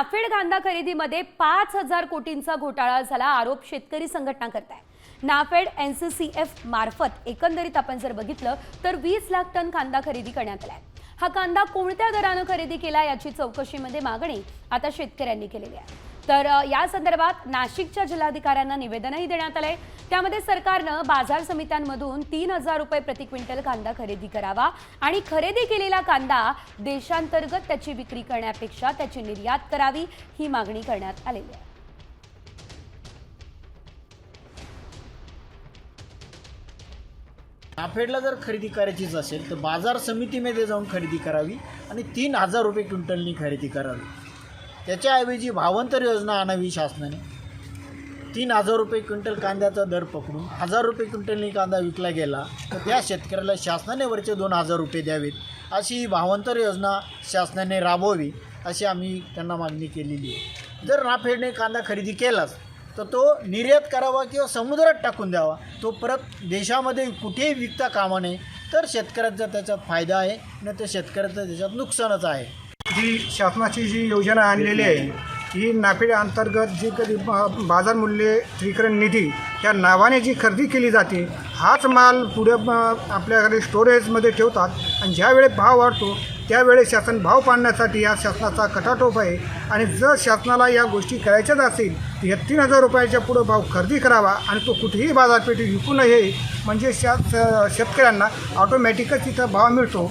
नाफेड कांदा खरेदीमध्ये पाच हजार कोटींचा घोटाळा झाला आरोप शेतकरी संघटना करत आहे NAFED N C C F मार्फत एकंदरीत आपण जर बघितलं तर वीस लाख टन कांदा खरेदी करण्यात आलाय. हा कांदा कोणत्या दरानं खरेदी केला याची चौकशीमध्ये मागणी आता शेतकऱ्यांनी केलेली आहे. तर या संदर्भात नाशिकच्या जिल्हाधिकाऱ्यांना निवेदनही देण्यात आलंय. त्यामध्ये सरकारनं बाजार समित्यांमधून तीन हजार रुपये प्रति क्विंटल कांदा खरेदी करावा आणि खरेदी केलेला कांदा देशांतर्गत त्याची विक्री करण्यापेक्षा त्याची निर्यात करावी ही मागणी करण्यात आलेली आहे. नाफेडला जर खरेदी करायचीच असेल तर बाजार समितीमध्ये जाऊन खरेदी करावी आणि तीन हजार रुपये क्विंटलनी खरेदी करावी. त्याच्याऐवजी भावांतर योजना आणावी शासनाने. तीन हजार रुपये क्विंटल कांद्याचा दर पकडून हजार रुपये क्विंटलनी कांदा विकला गेला तर त्या शेतकऱ्याला शासनाने वरचे दोन हजार रुपये द्यावेत अशी ही भावांतर योजना शासनाने राबवावी अशी आम्ही त्यांना मागणी केलेली आहे. जर नाफेडने कांदा खरेदी केलाच तर तो निर्यात करावा किंवा समुद्रात टाकून द्यावा तो परत देशामध्ये कुठेही विकता कामा नये तर शेतकऱ्याचा त्याच्यात फायदा आहे न त्या शेतकऱ्याचं त्याच्यात नुकसानच आहे. जी शासनाची जी योजना आणलेली आहे ही नाफेड अंतर्गत जी कधी बा- बाजार मूल्य निधी त्या नावाने जी खरेदी केली जाते हाच माल पुढे आपल्याकडे स्टोरेजमध्ये ठेवतात आणि ज्यावेळेस भाव वाढतो त्यावेळेस शासन भाव पाडण्यासाठी या शासनाचा कटाटोप आहे. आणि जर शासनाला या गोष्टी करायच्याच असतील तर या तीन हजार रुपयाच्या पुढं भाव खरेदी करावा आणि तो कुठेही बाजारपेठेत विकू नये म्हणजे शा शेतकऱ्यांना ऑटोमॅटिकच तिथं भाव मिळतो.